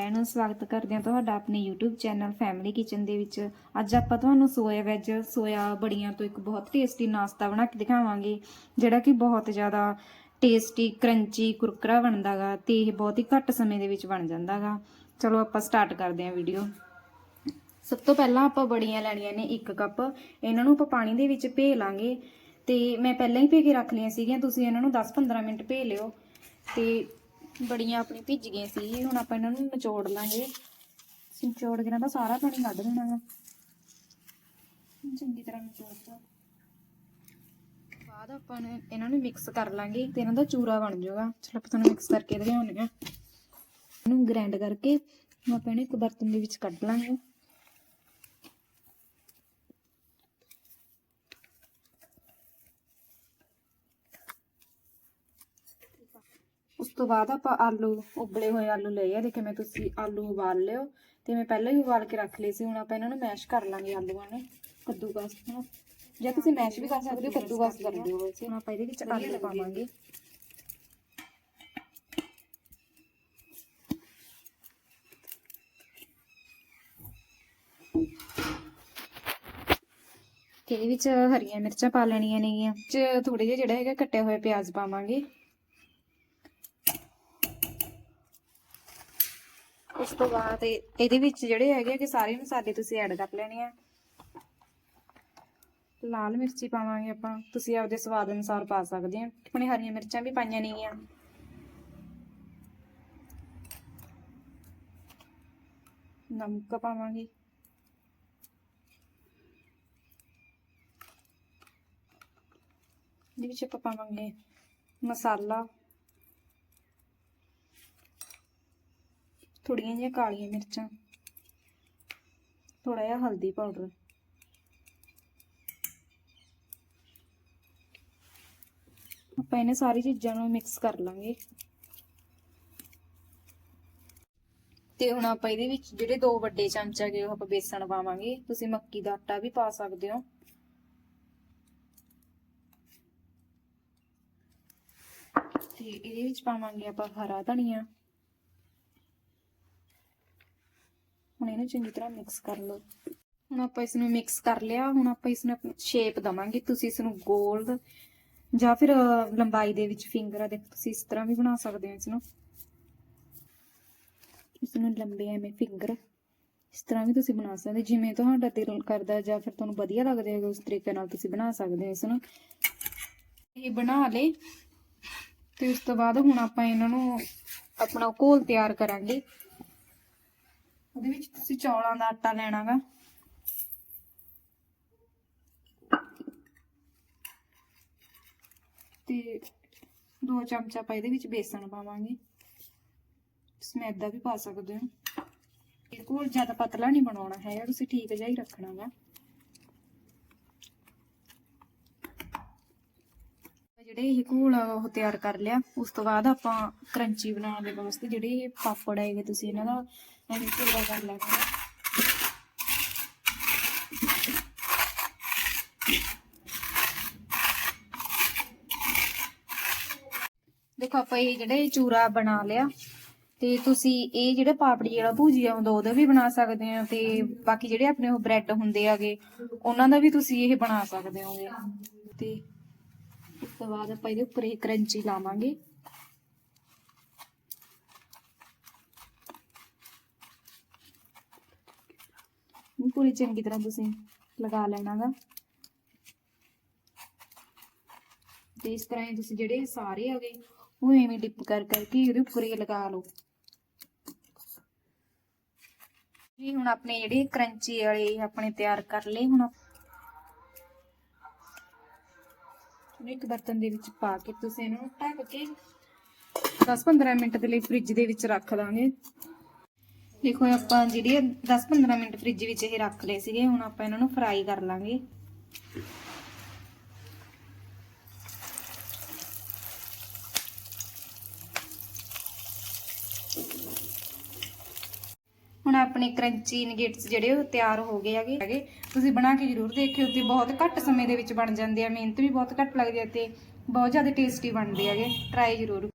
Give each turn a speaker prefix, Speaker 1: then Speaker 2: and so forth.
Speaker 1: ਸਾਰਿਆਂ ਨੂੰ ਸਵਾਗਤ ਕਰਦੇ ਹਾਂ ਤੁਹਾਡਾ ਆਪਣੇ YouTube ਚੈਨਲ ਫੈਮਿਲੀ ਕਿਚਨ ਦੇ ਵਿੱਚ। ਅੱਜ ਆਪਾਂ ਤੁਹਾਨੂੰ ਸੋਇਆ ਵੈਜ ਸੋਇਆ ਬੜੀਆਂ ਤੋਂ ਇੱਕ ਬਹੁਤ ਟੇਸਟੀ ਨਾਸ਼ਤਾ ਬਣਾ ਕੇ ਦਿਖਾਵਾਂਗੇ, ਜਿਹੜਾ ਕਿ ਬਹੁਤ ਜ਼ਿਆਦਾ ਟੇਸਟੀ ਕਰੰਚੀ ਕੁਰਕਰਾ ਬਣਦਾਗਾ ਤੇ ਇਹ ਬਹੁਤ ਹੀ ਘੱਟ ਸਮੇਂ ਦੇ ਵਿੱਚ ਬਣ ਜਾਂਦਾਗਾ ਚਲੋ ਆਪਾਂ ਸਟਾਰਟ ਕਰਦੇ ਹਾਂ ਵੀਡੀਓ ਸਭ ਤੋਂ ਪਹਿਲਾਂ ਆਪਾਂ ਬੜੀਆਂ ਲੈਣੀਆਂ ਨੇ 1 ਕੱਪ ਇਹਨਾਂ ਨੂੰ ਆਪਾਂ ਪਾਣੀ ਦੇ ਵਿੱਚ ਭੇ ਲਾਂਗੇ ਤੇ ਮੈਂ ਪਹਿਲਾਂ ਹੀ ਭੇ ਕੇ ਰੱਖ ਲਈਆਂ ਸੀਗੀਆਂ, ਤੁਸੀਂ ਇਹਨਾਂ ਨੂੰ 10-15 ਮਿੰਟ ਭੇ ਲਿਓ। ਤੇ ਬੜੀਆਂ ਆਪਣੀ ਭਿੱਜ ਗਈਆਂ ਸੀ, ਹੁਣ ਆਪਾਂ ਇਹਨਾਂ ਨੂੰ ਨਿਚੋੜ ਲਾਂਗੇ। ਨਿਚੋੜ ਕੇ ਇਹਨਾਂ ਦਾ ਸਾਰਾ ਪਾਣੀ ਕੱਢ ਦੇਣਾ ਵਾ। ਚੰਗੀ ਤਰ੍ਹਾਂ ਨਿਚੋੜ ਦੋ ਬਾਅਦ ਆਪਾਂ ਨੇ ਇਹਨਾਂ ਨੂੰ ਮਿਕਸ ਕਰ ਲਾਂਗੇ ਤੇ ਇਹਨਾਂ ਦਾ ਚੂਰਾ ਬਣ ਜਾਊਗਾ। ਚਲੋ ਆਪਾਂ ਤੁਹਾਨੂੰ ਮਿਕਸ ਕਰਕੇ ਦਿਖਾਉਂਦੇ ਹਾਂ। ਇਹਨੂੰ ਗ੍ਰਾਈਂਡ ਕਰਕੇ ਆਪਾਂ ਇਹਨੂੰ ਇੱਕ ਬਰਤਨ ਦੇ ਵਿੱਚ ਕੱਢ ਲਾਂਗੇ। ਉਸ ਤੋਂ ਬਾਅਦ ਆਪਾਂ ਆਲੂ ਉਬਲੇ ਹੋਏ ਆਲੂ ਲਏ ਆ। ਦੇਖੇ ਮੈਂ ਤੁਸੀਂ ਆਲੂ ਉਬਾਲ ਲਿਓ ਤੇ ਮੈਂ ਪਹਿਲਾਂ ਹੀ ਉਬਾਲ ਕੇ ਰੱਖ ਲਏ ਸੀ। ਹੁਣ ਆਪਾਂ ਇਹਨਾਂ ਨੂੰ ਮੈਸ਼ ਕਰ ਲਾਂਗੇ ਆਲੂਆਂ ਨੂੰ ਕੱਦੂਕਸ ਹਨਾ ਜਾਂ ਤੁਸੀਂ ਮੈਸ਼ ਵੀ ਕਰ ਸਕਦੇ ਹੋ ਕੱਦੂਕਸ ਕਰ ਲਿਓ ਵੈਸੇ। ਹੁਣ ਆਪਾਂ ਇਹਦੇ ਵਿੱਚ ਆਲੂ ਪਾਵਾਂਗੇ। ਤੇ ਇਹਦੇ ਵਿੱਚ ਹਰੀਆਂ ਮਿਰਚਾਂ ਪਾ ਲੈਣੀਆਂ ਨੇਗੀਆਂ। ਚ ਥੋੜੇ ਜਿਹਾ ਜਿਹੜਾ ਹੈਗਾ ਕੱਟੇ ਹੋਏ ਪਿਆਜ਼ ਪਾਵਾਂਗੇ। ਉਸ ਤੋਂ ਬਾਅਦ ਇਹਦੇ ਵਿੱਚ ਜਿਹੜੇ ਹੈਗੇ ਆ ਕਿ ਸਾਰੇ ਮਸਾਲੇ ਤੁਸੀਂ ਐਡ ਕਰ ਲੈਣੇ ਆ। ਲਾਲ ਮਿਰਚੀ ਪਾਵਾਂਗੇ ਆਪਾਂ। ਤੁਸੀਂ ਆਪਦੇ ਸਵਾਦ ਅਨੁਸਾਰ ਪਾ ਸਕਦੇ ਆ। ਆਪਣੇ ਹਰੀਆਂ ਮਿਰਚਾਂ ਵੀ ਪਾਈਆਂ ਨੇਗੀਆਂ। ਨਮਕ ਪਾਵਾਂਗੇ। ਇਹਦੇ ਵਿੱਚ ਆਪਾਂ ਪਾਵਾਂਗੇ ਮਸਾਲਾ। ਥੋੜੀਆਂ ਜਿਹੀਆਂ ਕਾਲੀਆਂ ਮਿਰਚਾਂ। ਥੋੜਾ ਜਿਹਾ ਹਲਦੀ ਪਾਊਡਰ। ਆਪਾਂ ਇਹਨੇ ਸਾਰੀ ਚੀਜ਼ਾਂ ਨੂੰ ਮਿਕਸ ਕਰ ਲਾਂਗੇ। ਤੇ ਹੁਣ ਆਪਾਂ ਇਹਦੇ ਵਿੱਚ ਜਿਹੜੇ ਦੋ ਵੱਡੇ ਚਮਚ ਹੈਗੇ, ਉਹ ਆਪਾਂ ਬੇਸਣ ਪਾਵਾਂਗੇ। ਤੁਸੀਂ ਮੱਕੀ ਦਾ ਆਟਾ ਵੀ ਪਾ ਸਕਦੇ ਹੋ। ਤੇ ਇਹਦੇ ਵਿੱਚ ਪਾਵਾਂਗੇ ਆਪਾਂ ਹਰਾ ਧਨੀਆ। ਇਹਨੂੰ ਚੰਗੀ ਤਰ੍ਹਾਂ ਮਿਕਸ ਕਰ ਲਓ। ਹੁਣ ਆਪਾਂ ਇਸ ਨੂੰ ਮਿਕਸ ਕਰ ਲਿਆ। ਹੁਣ ਆਪਾਂ ਇਸ ਨੂੰ ਸ਼ੇਪ ਦਵਾਂਗੇ। ਤੁਸੀਂ ਇਸ ਨੂੰ ਗੋਲ ਜਾਂ ਫਿਰ ਲੰਬਾਈ ਦੇ ਵਿੱਚ ਫਿੰਗਰ ਆ ਦੇਖੋ ਤੁਸੀਂ ਇਸ ਤਰ੍ਹਾਂ ਵੀ ਬਣਾ ਸਕਦੇ ਹੋ ਇਸ ਨੂੰ ਇਸ ਨੂੰ ਲੰਬੇ ਐਵੇਂ ਫਿੰਗਰ ਇਸ ਤਰ੍ਹਾਂ ਵੀ ਤੁਸੀਂ ਬਣਾ ਸਕਦੇ। ਜਿਵੇਂ ਤੁਹਾਡਾ ਦਿਲ ਕਰਦਾ ਜਾਂ ਫਿਰ ਤੁਹਾਨੂੰ ਵਧੀਆ ਲੱਗਦਾ ਹੈ ਉਸ ਤਰੀਕੇ ਨਾਲ ਤੁਸੀਂ ਬਣਾ ਸਕਦੇ ਹੋ ਇਸ ਨੂੰ ਇਹ ਬਣਾ ਲੇ ਤੇ ਉਸ ਤੋਂ ਬਾਅਦ ਹੁਣ ਆਪਾਂ ਇਹਨਾਂ ਨੂੰ ਆਪਣਾ ਘੋਲ ਤਿਆਰ ਕਰਾਂਗੇ। ਉਹਦੇ ਵਿੱਚ ਤੁਸੀਂ ਚੌਲਾਂ ਦਾ ਆਟਾ ਲੈਣਾਗਾ। ਤੇ ਦੋ ਚਮਚ ਆਪਾਂ ਇਹਦੇ ਵਿੱਚ ਬੇਸਣ ਪਾਵਾਂਗੇ। ਮੈਦਾ ਵੀ ਪਾ ਸਕਦੇ ਹੋ। ਇਹ ਜ਼ਿਆਦਾ ਪਤਲਾ ਨਹੀਂ ਬਣਾਉਣਾ ਹੈ ਤੁਸੀਂ ਠੀਕ ਜਿਹਾ ਹੀ ਰੱਖਣਾ ਵਾ ਜਿਹੜੇ ਇਹ ਘੋਲ ਆ ਉਹ ਤਿਆਰ ਕਰ ਲਿਆ, ਉਸ ਤੋਂ ਬਾਅਦ ਆਪਾਂ ਕਰੰਚੀ ਬਣਾਉਣ ਦੇ ਵਾਸਤੇ ਜਿਹੜੇ ਇਹ ਪਾਪੜ ਹੈਗੇ, ਤੁਸੀਂ ਇਹਨਾਂ ਦਾ ਐਵੇਂ ਘੋਲਾ ਕਰ ਲੈਣਾ ਦੇਖੋ ਆਪਾਂ ਇਹ ਜਿਹੜੇ ਚੂਰਾ ਬਣਾ ਲਿਆ ਤੇ ਤੁਸੀਂ ਇਹ ਜਿਹੜਾ ਪਾਪੜੀ ਜਿਹੜਾ ਭੁਜੀਆ ਹੁੰਦਾ, ਉਹਦਾ ਵੀ ਬਣਾ ਸਕਦੇ ਆ ਤੇ ਬਾਕੀ ਜਿਹੜੇ ਆਪਣੇ ਉਹ ਬ੍ਰੈਡ ਹੁੰਦੇ ਆਗੇ ਉਹਨਾਂ ਦਾ ਵੀ ਤੁਸੀਂ ਇਹ ਬਣਾ ਸਕਦੇ ਹੋਗੇ। ਤੇ ਉਸ ਤੋਂ ਬਾਅਦ ਆਪਾਂ ਇਹਦੇ ਉੱਪਰ ਇਹ ਕਰੰਚੀ ਲਾਵਾਂਗੇ। ਪੂਰੀ ਚੰਗੀ ਤਰ੍ਹਾਂ ਤੁਸੀਂ ਲਗਾ ਲੈਣਾਗਾ। ਤੇ ਇਸ ਤਰ੍ਹਾਂ ਤੁਸੀਂ ਜਿਹੜੇ ਸਾਰੇ ਹੈਗੇ, ਉਹ ਐਵੇਂ ਡਿਪ ਕਰ ਕਰਕੇ ਇਹਦੇ ਉੱਪਰ ਹੀ ਲਗਾ ਲਓ। ਜੀ ਹੁਣ ਆਪਣੇ ਜਿਹੜੇ ਕਰੰਚੀ ਵਾਲੇ ਆਪਣੇ ਤਿਆਰ ਕਰ ਲਏ ਹੁਣ ਇੱਕ ਬਰਤਨ ਦੇ ਵਿੱਚ ਪਾ ਕੇ ਤੁਸੀਂ ਇਹਨੂੰ ਢੱਕ ਕੇ 10-15 ਮਿੰਟ ਦੇ ਲਈ ਫ੍ਰਿਜ ਦੇ ਵਿੱਚ ਰੱਖ ਦਾਂਗੇ। ਦੇਖੋ, ਆਪਾਂ ਜਿਹੜੀ 10-15 ਮਿੰਟ ਫ੍ਰਿਜ ਵਿੱਚ ਇਹ ਰੱਖ ਲਏ ਸੀਗੇ, ਹੁਣ ਆਪਾਂ ਇਹਨਾਂ ਨੂੰ ਫਰਾਈ ਕਰ ਲਾਂਗੇ। ਹੁਣ ਆਪਣੇ ਕਰੰਚੀ ਨਗੇਟਸ ਜਿਹੜੇ ਉਹ ਤਿਆਰ ਹੋ ਗਏ ਹੈਗੇ ਹੈਗੇ। ਤੁਸੀਂ ਬਣਾ ਕੇ ਜ਼ਰੂਰ ਦੇਖਿਓ, ਤੇ ਬਹੁਤ ਘੱਟ ਸਮੇਂ ਦੇ ਵਿੱਚ ਬਣ ਜਾਂਦੇ ਆ, ਮਿਹਨਤ ਵੀ ਬਹੁਤ ਘੱਟ ਲੱਗਦੀ ਹੈ ਤੇ ਬਹੁਤ ਜ਼ਿਆਦਾ ਟੇਸਟੀ ਬਣਦੇ ਹੈਗੇ। ਟਰਾਈ ਜ਼ਰੂਰ